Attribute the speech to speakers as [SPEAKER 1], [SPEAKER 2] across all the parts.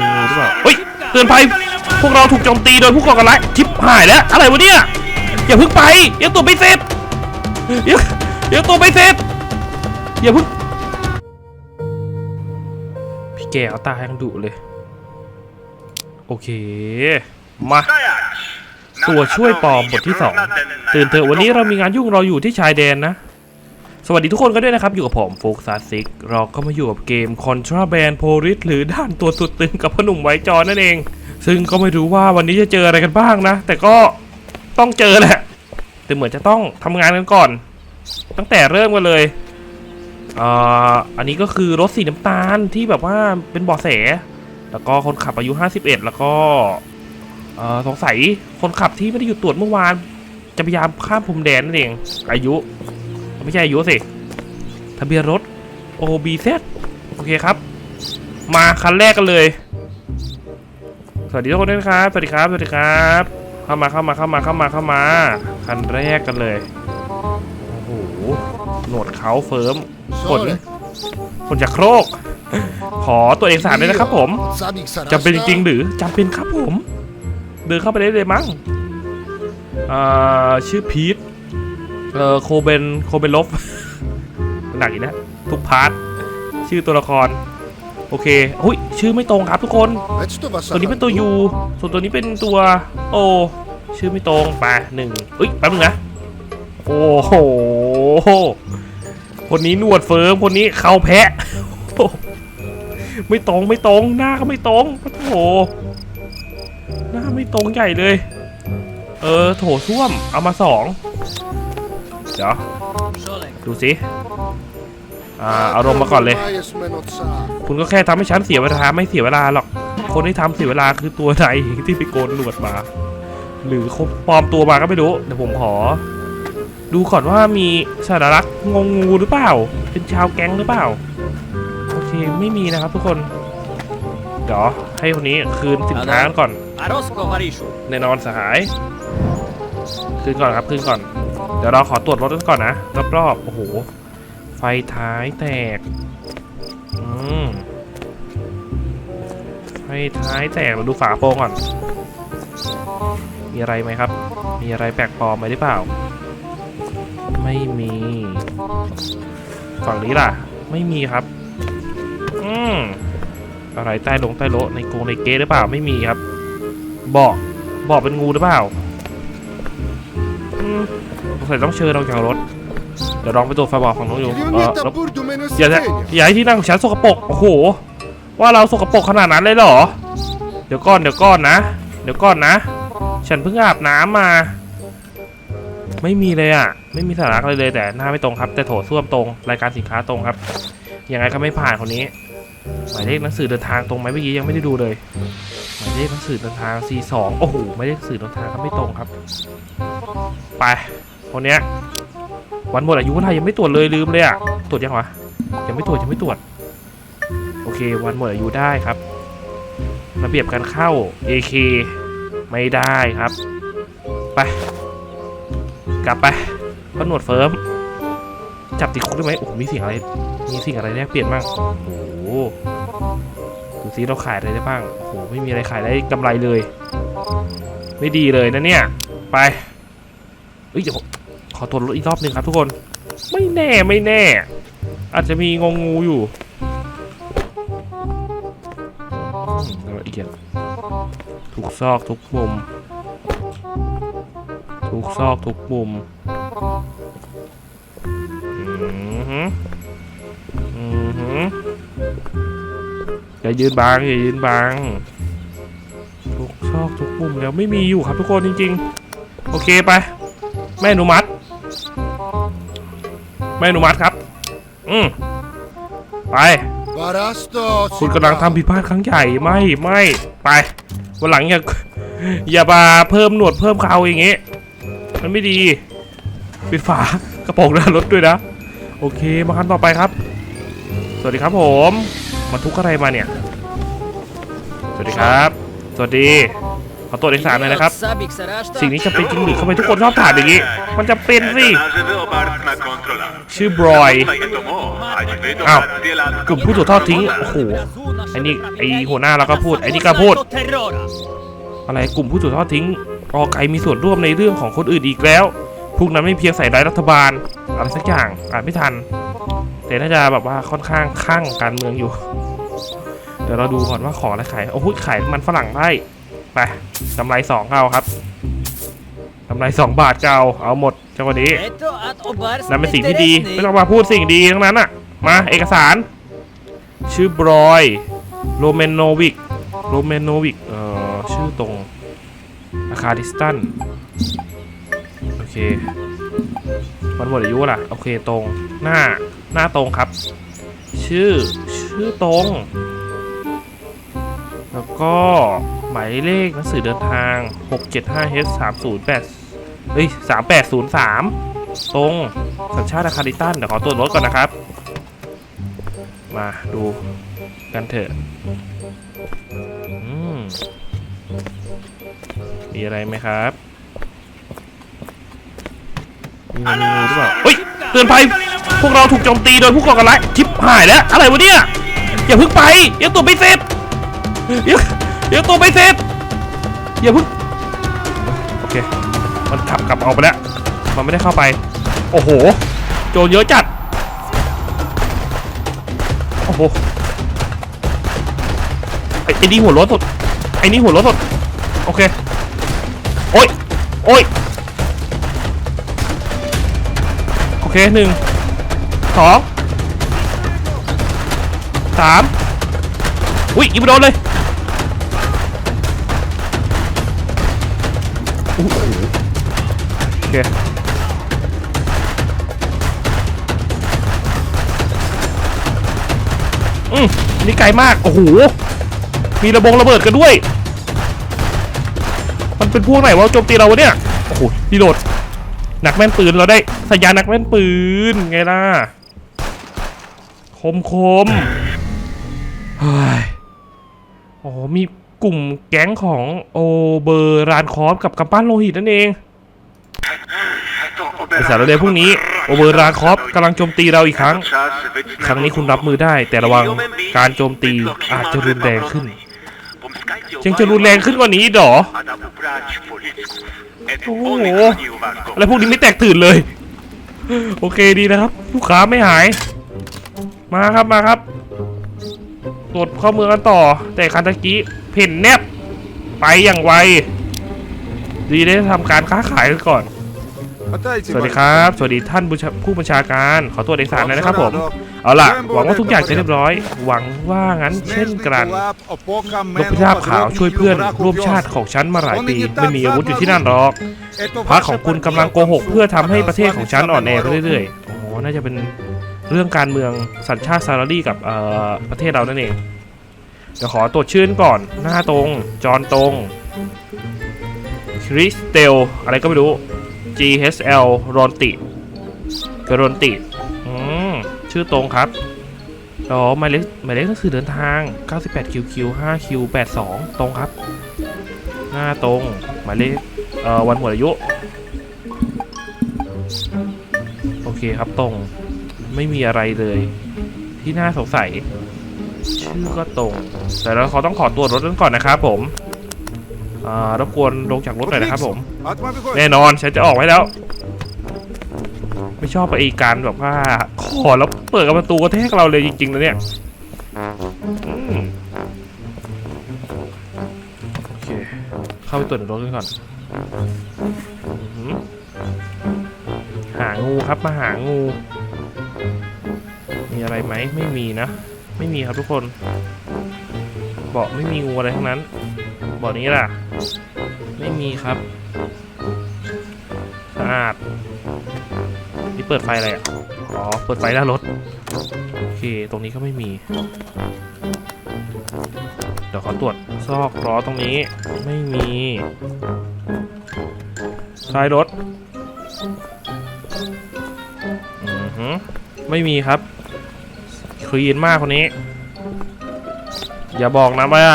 [SPEAKER 1] มีงูหรือเปล่าเฮ้ยเตือนภัยพวกเราถูกโจมตีโดยผู้ก่อการร้ายชิบหายแล้วอะไรวะเนี่ยอย่าเพิ่งไปอยังตัวไม่เสร็จยังยังตัวไม่เสร็จอย่าเพิ่งพี่แกเอาตายังดุเลย โอเคมาตัวช่วยปอมบทที่2ตื่นเถอะวันนี้เรามีงานยุ่งเรออยู่ที่ชายแดนนะ สวัสดีทุกคนกันด้วยนะครับ อยู่กับผมโฟกซาซิกเราก็มาอยู่กับเกม Contraband Police หรือด้านตัวสุดตึงกับพอหนุ่มไว้จอนั่นเอง ซึ่งก็ไม่รู้ว่าวันนี้จะเจออะไรกันบ้างนะ แต่ก็ต้องเจอแหละ แต่เหมือนจะต้องทำงานกันก่อน ตั้งแต่เริ่มกันเลยอ่าอันนี้ก็คือรถสีน้ำตาลที่แบบว่าเป็นเบาะแส แล้วก็คนขับอายุ 51 แล้วก็เอ่อสงสัยคนขับที่ไม่ได้หยุดตรวจเมื่อวานจะพยายามข้ามพรมแดนนั่นเอง อายุ ไม่ใช่อายุสิทะเบียนรถ OBZ โอเคครับ มาคันแรกกันเลย สวัสดีทุกคนด้วยนะครับ สวัสดีครับ สวัสดีครับ เข้ามาเข้ามาเข้ามาเข้ามาเข้ามา คันแรกกันเลย โอ้โหหนวดเขาเฟิร์มขน
[SPEAKER 2] Sole,
[SPEAKER 1] ขนจากโครก ขอตัวเอกสารด้วยนะครับผม
[SPEAKER 2] Sadik sarà
[SPEAKER 1] จำเป็นจริงๆหรือจำเป็นครับผม เดินเข้าไปได้เลยมั้งอ่าชื่อพีท เออโคเบนโคเบนลฟหนักอีกนะทุกพาร์ทชื่อตัวละคร โอเคหุ้ยชื่อไม่ตรงครับทุกคน ตัวนี้เป็นตัว U ส่วนตัวนี้เป็นตัว O ชื่อไม่ตรงไปหนึ่งเอ้ยแป๊บนึงนะโอ้โหคนนี้หนวดเฟิร์มคนนี้เข่าแพ้ไม่ตรงไม่ตรงหน้าก็ไม่ตรงโอ้โหหน้าไม่ตรงใหญ่เลย เออโถส้วมเอามาสอง เดี๋ยวดูสิอ่าเอารมณ์มาก่อนเลย
[SPEAKER 2] Ormai è smenozzato.
[SPEAKER 1] คุณก็แค่ทำให้ฉันเสียเวลาไม่เสียเวลาหรอก คนที่ทำเสียเวลาคือตัวไหนที่ไปโกนหนวดมา หรือเขาปลอมตัวมาก็ไม่รู้ เดี๋ยวผมขอ ดูก่อนว่ามีสารลักษณ์งงงูหรือเปล่า เป็นชาวแก๊งหรือเปล่า โอเคไม่มีนะครับทุกคน เดี๋ยวให้คนนี้คืนสินค้ากันก่อน
[SPEAKER 3] Arosko Marishu.
[SPEAKER 1] แน่นอนสหาย คืนก่อนครับคืนก่อน เดี๋ยวเราขอตรวจรถกันก่อนนะรอบๆโอ้โห ไฟท้ายแตก อืมไฟท้ายแตกเราดูฝาโปรงก่อน มีอะไรไหมครับ มีอะไรแปลกปลอมไหมหรือเปล่า ไม่มี ฝั่งนี้ล่ะ ไม่มีครับ อืมอะไรใต้ลงใต้โลในกรงในเกตหรือเปล่าไม่มีครับบอกบอกเป็นงูหรือเปล่าอืม สงสัยต้องเชิญเราจากรถ เดี๋ยวลองไปตรวจไฟบอกของน้องอยู่
[SPEAKER 2] Gli
[SPEAKER 1] เออ
[SPEAKER 2] unite
[SPEAKER 1] แล้ว
[SPEAKER 2] a burdo meno
[SPEAKER 1] อย่าจะ
[SPEAKER 2] stegno.
[SPEAKER 1] อย่าให้ที่นั่งของฉันสกปรกโอ้โห ว่าเราสกปรกขนาดนั้นเลยเหรอ เดี๋ยวก่อนเดี๋ยวก่อนนะ เดี๋ยวก่อนนะ ฉันเพิ่งอาบน้ำมา ไม่มีเลยอะ ไม่มีสาระเลยเลยแต่หน้าไม่ตรงครับ แต่โถส้วมตรง รายการสินค้าตรงครับ ยังไงก็ไม่ผ่านคนนี้ หมายเลขหนังสือเดินทางตรงไหมเมื่อกี้ยังไม่ได้ดูเลยหมายเลขหนังสือเดินทาง C2 โอ้โหหมายเลขหนังสือเดินทางก็ไม่ตรงครับ ไป คนเนี้ยวันหมดอายุเท่าไรยังไม่ตรวจเลยลืมเลยอะตรวจยังวะยังไม่ตรวจยังไม่ตรวจ โอเค วันหมดอายุได้ครับ ระเบียบการเข้า AK ไม่ได้ครับ ไป กลับไปก็หนวดเฟิร์มจับติดคุกได้ไหมโอ้มีสิ่งอะไร มีสิ่งอะไรแลกเปลี่ยนบ้างโอ้โหดูซิเราขายอะไรได้บ้างโอ้โหไม่มีอะไรขายได้กำไรเลย ไม่ดีเลยนะเนี่ย ไปเอ้ยเดี๋ยว อตรวจรถอีกรอบหนึ่งครับทุกคน ไม่แน่ไม่แน่ อาจจะมีงงงูอยู่ละเอียดทุกซอกทุกมุม ทุกซอกทุกมุมอือหืออือหืออย่ายืนบังอย่ายืนบังทุกซอกทุกมุมแล้วไม่มีอยู่ครับทุกคนจริง ๆ โอเคไป แม่อนุมัติ แม่อนุมัติครับ อืมไป
[SPEAKER 2] Barasto
[SPEAKER 1] คุณกำลังทำผิดพลาดครั้งใหญ่ไม่ไม่ไปวันหลังอย่าอย่ามาเพิ่มหนวดเพิ่มเขาอย่างงี้มันไม่ดีปิดฝากระโปรงหน้ารถด้วยนะ โอเคมาคันต่อไปครับ สวัสดีครับผมมาทุกข์อะไรมาเนี่ย สวัสดีครับ สวัสดี ขอตรวจเอกสารหน่อยนะครับ
[SPEAKER 3] Sabik Sarashta.
[SPEAKER 1] สิ่งนี้จะเป็นจริงหรือทำไมทุกคนชอบถามอย่างนี้ มันจะเป็นสิ ชื่อบรอยอ้าวกลุ่มผู้ถูกทอดทิ้ง โอ้โหไอ้นี่ไอ้หัวหน้าเราก็พูด ไอ้นี่ก็พูด อะไรกลุ่มผู้ถูกทอดทิ้งรอไกมีส่วนร่วมในเรื่องของคนอื่นอีกแล้วพวกนั้นไม่เพียงใส่ร้ายรัฐบาลอะไรสักอย่างอ่านไม่ทัน แต่น่าจะแบบว่าค่อนข้างข้างการเมืองอยู่ เดี๋ยวเราดูก่อนว่าของอะไรขายโอ้โหขายมันฝรั่งได้ ไปกำไรสองเอาครับกำไรสองบาทเก่าเอาหมดเจังหวะนี้นั่นเป็นสิ่งที่ดีไม่ต้องมาพูดสิ่งดีทั้งนั้นอะมาเอกสาร ชื่อบรอยโรเมนโนวิกโรเมนโนวิกเอ่อชื่อตรงอาคาดิสตันโอเควันหมดอายุล่ะโอเคตรงหน้าหน้าตรงครับ ชื่อชื่อตรง แล้วก็ หมายเลขหนังสือเดินทาง 675H 308เฮ้ย3803 ตรงสัญชาติอาคาดิตันเดี๋ยวขอตรวจรถก่อนนะครับ มาดูกันเถอะอมมีอะไรไหมครับมีงูหรือเปล่าเฮ้ยเตือนภัยพวกเราถูกโจมตีโดยผู้ก่อการร้ายชิบหายแล้ว อะไรวะเนี่ย อย่าพิ่งไปยังตัวไม่เสร็จ ยังยังตัวไม่เสร็จอย่าพิ่งโอเค มันขับกลับเอาไปแล้ว มันไม่ได้เข้าไป โอ้โห โจรเยอะจัด โอ้โหอ้ไอ้นี่หัวรถสด ไอ้นี่หัวรถสด โอเค โอ้ย โอ้ย โอเคหนึ่ง สอง สาม อุ้ยยิงไปโดนเลย โอ้โหโอเคอืมนี่ไกลมาก โอ้โห มีระบงระเบิดกันด้วย มันเป็นพวกไหนวะโจมตีเราวะเนี่ย โอ้โหดีโหลดหนักแม่นปืนเราได้สัญญาหนักแม่นปืนไงล่ะ คมคมเฮ้ยโอ้โหมี กลุ่มแก๊งของโอเบอร์รานคอฟกับกำปั้นโลหิตนั่นเองไอสารเลวพวกนี้โอเบอร์รานคอฟกำลังโจมตีเราอีกครั้ง ครั้งนี้คุณรับมือได้ แต่ระวังการโจมตีอาจจะรุนแรงขึ้นยังจะรุนแรงขึ้นกว่านี้อีกเหรอโอ้โหอะไรพวกนี้ไม่แตกตื่นเลย โอเคดีนะครับลูกค้าไม่หาย มาครับมาครับตรวจเข้าเมืองกันต่อ แต่คันตะกี้ เพ่นแนบไปอย่างไว ดีได้ทำการค้าขายกันก่อน สวัสดีครับ สวัสดีท่านผู้ชผู้บัญชาการ ขอตรวจเอกสารหน่อยนะครับผม เอาล่ะ หวังว่าทุกอย่างจะเรียบร้อย หวังว่างั้นเช่นกันนกพิราบขาวช่วยเพื่อนร่วมชาติของฉันมาหลายปี ไม่มีอาวุธอยู่ที่นั่นหรอกพรรคของคุณกำลังโกหก เพื่อทำให้ประเทศของฉันอ่อนแอไปเรื่อยๆ โอ้โหน่าจะเป็นเรื่องการเมืองสัญชาติซารารีกับเอ่อประเทศเรานั่นเอง เดี๋ยวขอตรวจชื่นก่อน หน้าตรง จอนตรง คริสเตล อะไรก็ไม่รู้ GHL รอนติกรอนติ อืม ชื่อตรงครับอ๋อหมายเลขหมายเลขหนังสือเดินทาง 98QQ 5Q 82ตรงครับ หน้าตรง หมายเลขเอ่อวันหมดอายุ โอเคครับตรง ไม่มีอะไรเลย ที่น่าสงสัย ชื่อก็ตรง แต่เราเขาต้องขอตัวจรถนั้นก่อนนะครับผมอ่ารบกวนลงจากรถหน่อยนะครับผม แน่นอนฉันจะออกไว้แล้ว ไม่ชอบไอ้การแบบว่าขอแล้วเปิดกับประตูกระแทกเราเลยจริงๆนะเนี่ยอืมโอเคเข้าไปตรวจในรถกันก่อนอื้อหือหางูครับมาหางู มีอะไรไหมไม่มีนะ ไม่มีครับทุกคน เบาะไม่มีงูอะไรทั้งนั้น เบาะนี้ล่ะ ไม่มีครับสะอาดนี่เปิดไฟอะไรอะ อ๋อ เปิดไฟหน้ารถ โอเค ตรงนี้ก็ไม่มี เดี๋ยวขอตรวจซอกล้อตรงนี้ ไม่มีท้ายรถ อือหือไม่มีครับ คลีนมากคนนี้ อย่าบอกนะว่า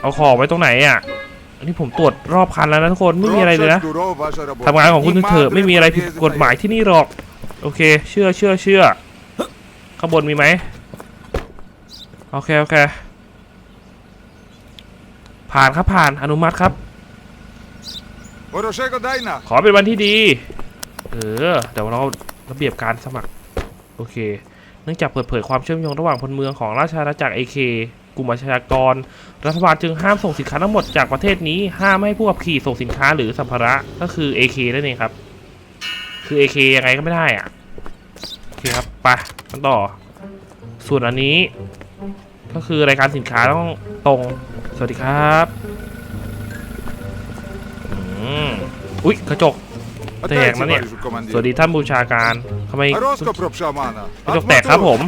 [SPEAKER 1] เอาของไว้ตรงไหนอะอันนี้ผมตรวจรอบคันแล้วนะทุกคนไม่มีอะไรเลยนะทำงานของคุณเถอะไม่มีอะไรผิดกฎหมายที่นี่หรอก โอเค เชื่อเชื่อเชื่อข้างบนมีไหมโอเคโอเค ผ่านครับผ่านอนุมัติครับขอเป็นวันที่ดี เออเดี๋ยวเราระเบียบการสมัคร โอเค นื่องจากเปิดเผยความเชื่อมโยงระหว่างพลเมืองของราชอาณาจักรเอเคกลุ่มอาชญากร รัฐบาลจึงห้ามส่งสินค้าทั้งหมดจากประเทศนี้ห้ามไม่ให้ผู้ขับขี่ส่งสินค้าหรือสัมภาระก็คือ AK นั่นเองครับ คือ AK ยังไงก็ไม่ได้อะโอเคครับไปกันต่อ ส่วนอันนี้ ก็คือรายการสินค้าต้องตรง สวัสดีครับ อืมอุ๊ย กระจก
[SPEAKER 2] แต
[SPEAKER 1] ก
[SPEAKER 2] นะเนี่ย
[SPEAKER 1] สวัสดีท่านบูชาการทำไมจกแตกครับผม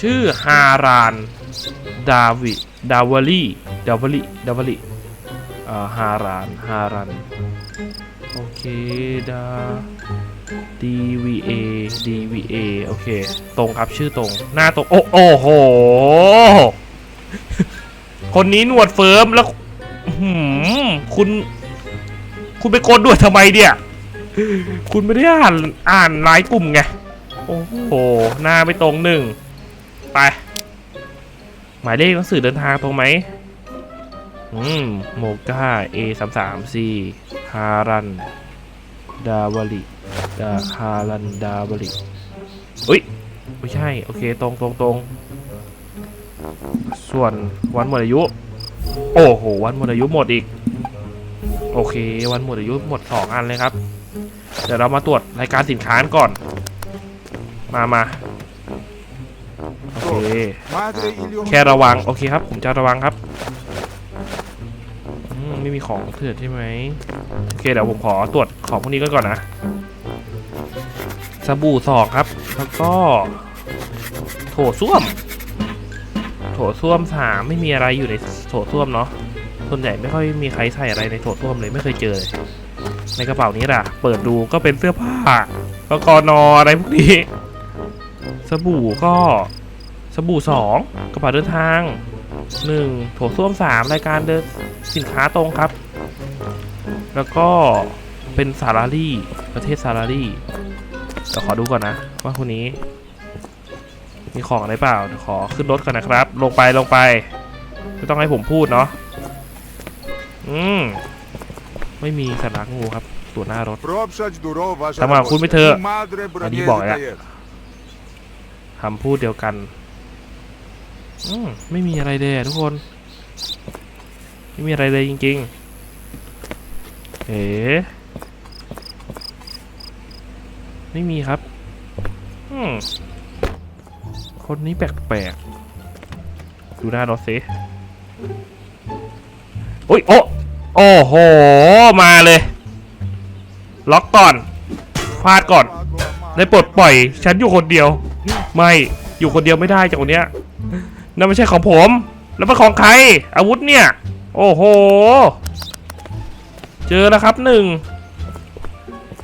[SPEAKER 1] ชื่อฮาราน ดาวิดาวลีดาวลีดาวลีฮาราน ฮารัน โอเค ดา DVA DVA โอเค ตรงครับชื่อตรง หน้าตรง โอ้โหคนนี้หนวดเฟิร์มแล้วคุณ คุณไปกดด้วยทำไมเนี่ย คุณไม่ได้อ่านอ่านไลน์กลุ่มไง โอ้โห หน้าไม่ตรงหนึ่ง ไป หมายเลขหนังสือเดินทางตรงไหม อืม โมก้า A สามสาม C ฮารัน ดาวลิ ดาฮารัน ดาวลิอุ้ย ไม่ใช่ โอเค ตรงตรงตรงส่วนวันหมดอายุ โอ้โห วันหมดอายุหมดอีก โอเค วันหมดอายุหมด 2 อันเลยครับ เดี๋ยวเรามาตรวจรายการสินค้านก่อน มามาโอเค แค่ระวัง โอเคครับ ผมจะระวังครับไม่มีของเถื่อนใช่ไหมโอเค เดี๋ยวผมขอตรวจของพวกนี้ก่อนนะสบู่สอกครับ แล้วก็ โถส้วม โถส้วมสามไม่มีอะไรอยู่ในโถส้วมเนาะ ส่วนใหญ่ไม่ค่อยมีใครใส่อะไรในโถส้วมเลยไม่เคยเจอเลยในกระเป๋านี้ล่ะ เปิดดูก็เป็นเสื้อผ้าแล้วก็นออะไรพวกนี้ สบู่ก็สบู่สองกระเป๋าเดินทางหนึ่งโถส้วมสามรายการเดินสินค้าตรงครับ แล้วก็เป็นซาลารี่ประเทศซาลารี่เดี๋ยวขอดูก่อนนะ ว่าคนนี้ มีของอะไรเปล่าขอขึ้นรถก่อนนะครับ ลงไปลงไปไม่ต้องให้ผมพูดเนาะ อืม ไม่มีสัญลักษณ์งูครับตัวหน้ารถ
[SPEAKER 2] Пробшач дуров ваша
[SPEAKER 1] Тамара,
[SPEAKER 2] работа.
[SPEAKER 1] хуй бы ты-
[SPEAKER 2] И Мадре
[SPEAKER 1] Они
[SPEAKER 2] броне
[SPEAKER 1] บอกอะ
[SPEAKER 2] доехал.
[SPEAKER 1] คำพูดเดียวกัน อืม ไม่มีอะไรเลยอะทุกคน ไม่มีอะไรเลยจริงๆ เอ๋ไม่มีครับ อืม คนนี้แปลกๆ ดูหน้ารถสิโอ้ย โอ้ โอ้โห มาเลย ล็อกก่อนฟาดก่อนได้ปลดปล่อย ฉันอยู่คนเดียว ไม่อยู่คนเดียวไม่ได้จากคนเนี้ยนั่นไม่ใช่ของผม แล้วเป็นของใคร อาวุธเนี่ย โอ้โห เจอแล้วครับหนึ่ง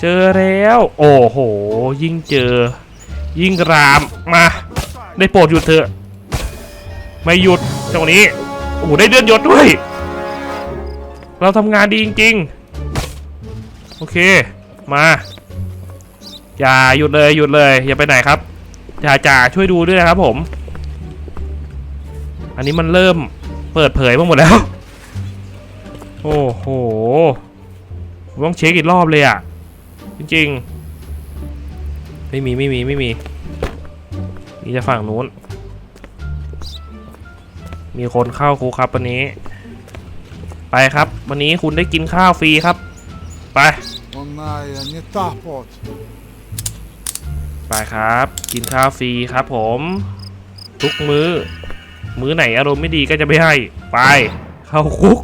[SPEAKER 1] เจอแล้ว โอ้โห ยิ่งเจอ ยิ่งรามมา ได้โปรดหยุดเถอะ ไม่หยุดตรงนี้ โอ้โหได้เดือนยศด้วย เราทำงานดีจริงๆ โอเค มา อย่าหยุดเลยหยุดเลย อย่าไปไหนครับจ่าจ่าช่วยดูด้วยนะครับผม อันนี้มันเริ่มเปิดเผยมาหมดแล้ว โอ้โหต้องเช็คอีกรอบเลยอะ จริงๆ ไม่มีไม่มีไม่มี นี่จะฝั่งนู้น มีคนเข้าครูครับวันนี้ ไปครับ วันนี้คุณได้กินข้าวฟรีครับ ไปไปครับ กินข้าวฟรีครับผม ทุกมือ้อ มื้อไหนอารมณ์ไม่ดีก็จะไม่ให้ ไปเข้าคุก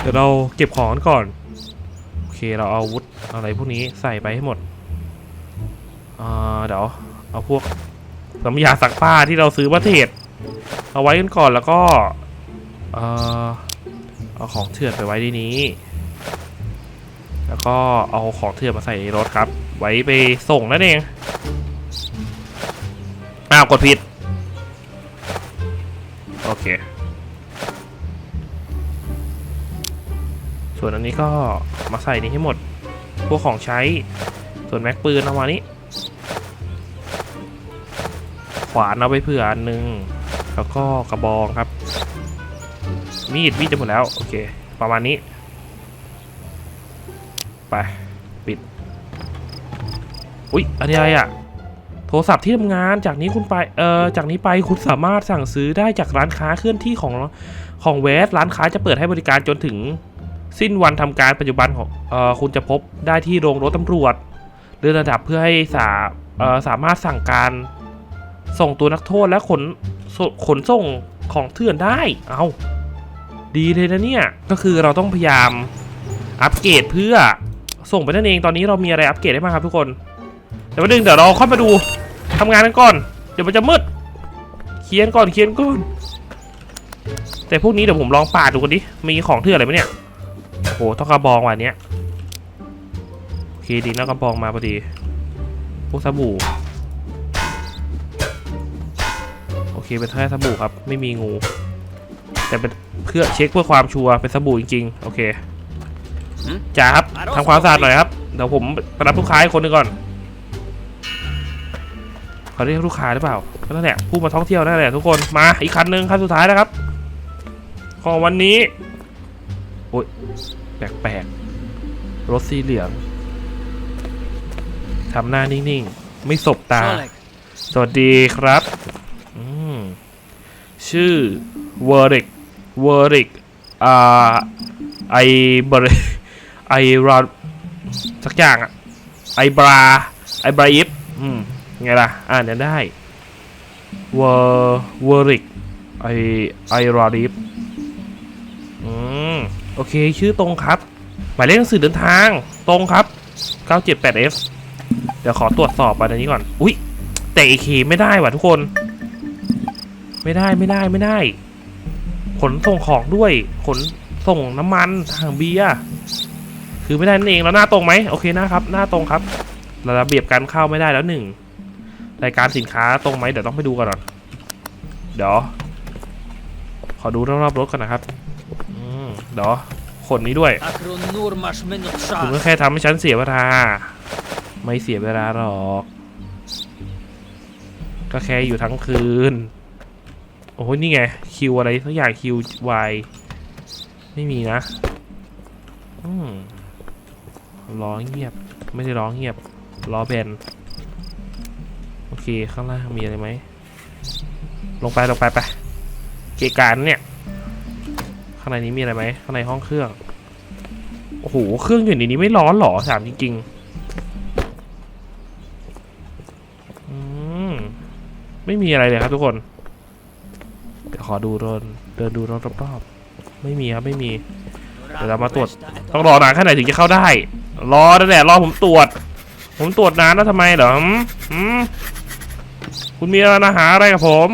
[SPEAKER 1] เดี๋ยวเราเก็บของก่อน โอเคเราเอาวุธอะไรพวกนี้ใส่ไปให้หมดอ่าเดี๋ยวเอาพวกสัำยาสักผ้าที่เราซื้อมาเทศเอาไว้กันก่อนแล้วก็ เออเอาของเถื่อนไปไว้ในนี้ แล้วก็เอาของเถื่อนมาใส่ในรถครับ ไว้ไปส่งนั่นเอง อ้าว กดผิด โอเค ส่วนอันนี้ก็มาใส่นี้ให้หมด พวกของใช้ ส่วนแม็กปืนเอามานี้ ขวานเอาไปเผื่ออันหนึง แล้วก็กระบองครับ มีดมีดจะหมดแล้ว โอเค ประมาณนี้ ไป ปิด อุ๊ยอันนี้อะไรอะโทรศัพท์ที่ทำงานจากนี้คุณไป เอ่อ จากนี้ไปคุณสามารถสั่งซื้อได้จากร้านค้าเคลื่อนที่ของของเวส ร้านค้าจะเปิดให้บริการจนถึงสิ้นวันทำการปัจจุบันของเอ่อคุณจะพบได้ที่โรงรถตำรวจเลื่อนระดับเพื่อให้สาเอ่อสามารถสั่งการ ส่งตัวนักโทษและขนขนส่งของเถื่อนได้ เอา ดีเลยนะเนี่ย ก็คือเราต้องพยายามอัปเกรดเพื่อส่งไปนั่นเอง ตอนนี้เรามีอะไรอัปเกรดได้บ้างครับทุกคน เดี๋ยวมาดึงเดี๋ยวเราค่อยมาดูทำงานกันก่อน เดี๋ยวมันจะมืด เขียนก่อนเขียนก่อน แต่พวกนี้เดี๋ยวผมลองปาดดูกันดิ มีของเถื่อนอะไรไหมเนี่ยโหต้องกระบองว่ะอันเนี้ยโอเคดีนะกระบองมาพอดี พวกสบู่ โอเคเป็นแค่สบู่ครับ ไม่มีงู แต่เป็นเพื่อเช็คเพื่อความชัวร์เป็นสบู่จริงๆโอเคจ่าครับทำความสะอาดหน่อยครับเดี๋ยวผมไปรับลูกค้าอีกคนหนึงก่อนเขาเรียกลูกค้าหรือเปล่าก็นั่นแหละผู้มาท่องเที่ยวนั่นแหละทุกคนมาอีกคันหนึ่งคันสุดท้ายนะครับ ของวันนี้โอ้ยแปลกๆรถสีเหลืองทำหน้านิ่งๆ ไม่สบตา สวัสดีครับอืมชื่อเวอริก เวอริกอ่าไอเบรไอราสักอย่างอะไอบราไอบราอิฟอืมไงล่ะ อ่านเนี่ยได้เวอร์เวอริกไอไอราดิฟอืมโอเค ชื่อตรงครับ หมายเลขหนังสือเดินทางตรงครับ 978F เดี๋ยวขอตรวจสอบอันนี้ก่อน อุ๊ยแต่ AK ไม่ได้ว่ะทุกคน ไม่ได้ไม่ได้ไม่ได้ ขนส่งของด้วย ขนส่งน้ำมันทางเบียร์คือไม่ได้นั่นเองแล้วหน้าตรงไหมโอเคน้าครับ หน้าตรงครับระเบียบการเข้าไม่ได้แล้วหนึ่งรายการสินค้าตรงไหมเดี๋ยวต้องไปดูก่อนก่อนเดี๋ยวขอดูรอบๆรถก่อนนะครับอืมเดี๋ยวขนนี้ด้วยคุณก็แค่ทำให้ฉันเสียเวลา ไม่เสียเวลาหรอก ก็แค่อยู่ทั้งคืน โอ้โหนี่ไงคิวอะไรสักอย่างคิววายไม่มีนะ อืมล้อเงียบ ไม่ได้ร้องเงียบล้อแบนโอเค ข้างล่างมีอะไรไหม ลงไปลงไปไป เกะการเนี่ย ข้างในนี้มีอะไรไหม ข้างในห้องเครื่อง โอ้โห เครื่องอยู่ในนี้ไม่ร้อนหรอถามจริงๆ อืม ไม่มีอะไรเลยครับทุกคน ขอดูเดินเดินดูรอบๆไม่มีครับไม่มีเดี๋ยวเรามาตรวจต้องรอนานแค่ไหนถึงจะเข้าได้ รอนั่นแหละรอผมตรวจ ผมตรวจนานแล้วทำไมเหรอหืมหืมคุณมีปัญหาอะไรกับผม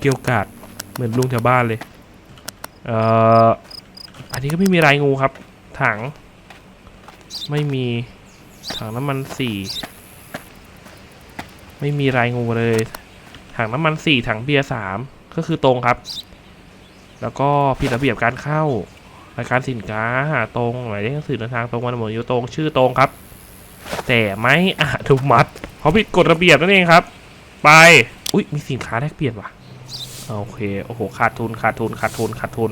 [SPEAKER 1] เกี่ยวกาดเหมือนลุงแถวบ้านเลย เอ่ออันนี้ก็ไม่มีลายงูครับ ถัง ไม่มีถังน้ำมันสี่ ไม่มีลายงูเลย ถังน้ำมันสี่ถังเบียร์สามก็คือตรงครับ แล้วก็ผิดระเบียบการเข้ารายการสินค้าหาตรงหมายเลขสื่อเดินทางตรงวันหมดอยู่ตรงชื่อตรงครับ แต่ไม่อนุมัติเพราะผิดกฎระเบียบนั่นเองครับ ไปอุ้ยมีสินค้าแลกเปลี่ยนว่ะโอเคโอ้โหขาดทุนขาดทุนขาดทุนขาดทุน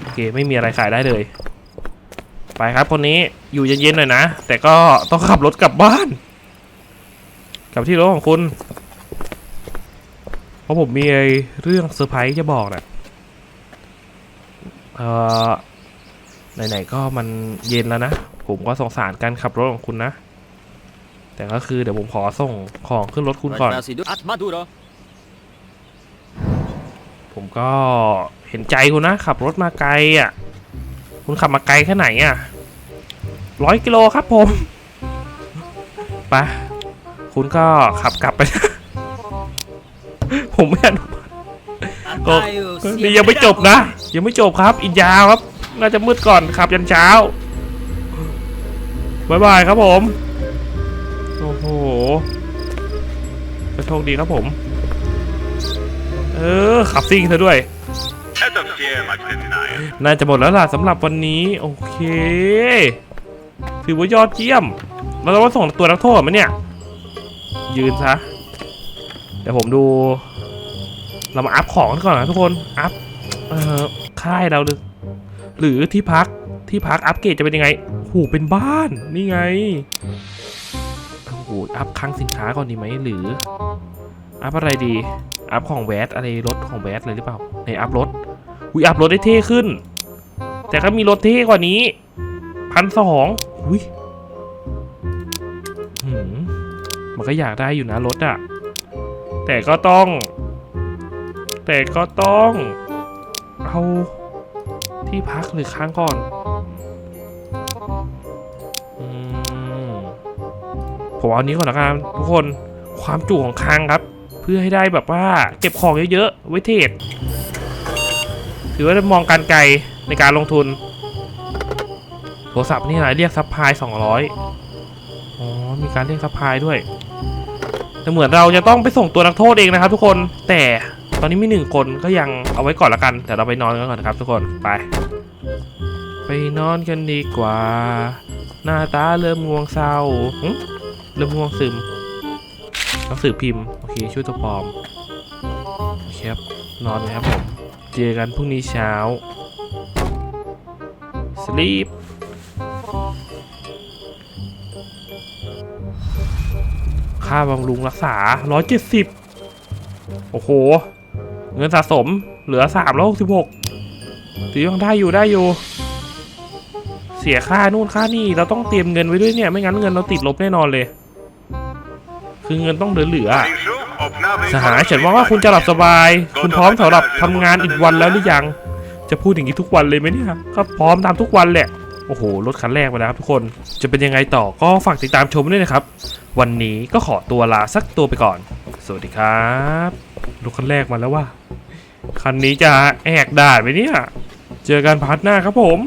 [SPEAKER 1] โอเคไม่มีอะไรขายได้เลย ไปครับคนนี้อยู่เย็นๆหน่อยนะ แต่ก็ต้องขับรถกลับบ้าน กลับที่รถของคุณ เพราะผมมีเรื่องเซอร์ไพรส์จะบอกนะเอ่อไหนๆก็มันเย็นแล้วนะ ผมก็สงสารการขับรถของคุณนะ แต่ก็คือเดี๋ยวผมขอส่งของขึ้นรถคุณก่อน ผมก็เห็นใจคุณนะ ขับรถมาไกลอะ คุณขับมาไกลแค่ไหนอะร้อยกิโลครับผม ไป คุณก็ขับกลับไป ผมไม่อนุ
[SPEAKER 3] ก็
[SPEAKER 1] นี่ยังไม่จบนะ ยังไม่จบครับ อีกยาวครับ น่าจะมืดก่อนขับยันเช้าบายบายครับผม โอ้โหจะโชคดีครับผม เออ ขับซิ่งเธอด้วย น่าจะหมดแล้วล่ะสำหรับวันนี้ โอเค ถือว่ายอดเยี่ยม เราต้องส่งตัวนักโทษไหมเนี่ย ยืนซะ เดี๋ยวผมดู เรามาอัพของกันก่อนนะทุกคน อัพเอ่อค่ายเราหรือหรือที่พักที่พักอัพเกรดจะเป็นยังไงโอ้โหเป็นบ้านนี่ไงโอ้โหอัพคลังสินค้าก่อนดีไหมหรือ อัพอะไรดี อัพของแวดอะไรรถของแวดเลยหรือเปล่าในอัพรถอุ้ยอัพรถได้เท่ขึ้น แต่ก็มีรถเท่กว่านี้พันสองอุ้ย มันก็อยากได้อยู่นะรถอะแต่ก็ต้อง แต่ก็ต้อง เอาที่พักหรือค้างก่อนอผมเอาอันนี้ก่อนละกันทุกคนความจุของคลังครับ เพื่อให้ได้แบบว่าเก็บของเยอะๆไว้เทรดถือว่ามองการไกลในการลงทุนโทรศัพท์นี่อะไรเรียกซับพลาย200 อ๋อ มีการเรียกซับพลายด้วยแต่เหมือนเราจะต้องไปส่งตัวนักโทษเองนะครับ ทุกคน แต่ตอนนี้มีหนึ่งคนก็ยังเอาไว้ก่อนละกัน แต่เราไปนอนกันก่อนนะครับ ทุกคน ไป ไปนอนกันดีกว่า หน้าตาเริ่มง่วงเศร้าเริ่มง่วงซึมหนังสือพิมพ์ โอเค ช่วยตัวปลอม โอเคครับ นอนเลยครับผม เจอกันพรุ่งนี้เช้า sleep ค่าบำรุงรักษา 170 โอ้โห เงินสะสมเหลือ 366ถือยังได้อยู่ได้อยู่ เสียค่านู่นค่านี่ เราต้องเตรียมเงินไว้ด้วยเนี่ย ไม่งั้นเงินเราติดลบแน่นอนเลย คือเงินต้องเหลือๆอะ
[SPEAKER 4] Iżu, obnawy
[SPEAKER 1] สหายฉันวังว่าคุณจะหลับสบาย คุณพร้อมสำหรับทำงานอีกวันแล้วหรือยัง จะพูดอย่างนี้ทุกวันเลยไหมเนี่ย ก็พร้อมตามทุกวันแหละ โอ้โห รถคันแรกไปแล้วครับทุกคน จะเป็นยังไงต่อก็ฝากติดตามชมด้วยนะครับ วันนี้ก็ขอตัวลาสักตัวไปก่อน สวัสดีครับ รถคันแรกมาแล้วว่า คันนี้จะแอกด่านไปเนี่ย เจอกันพาร์ทหน้าครับผม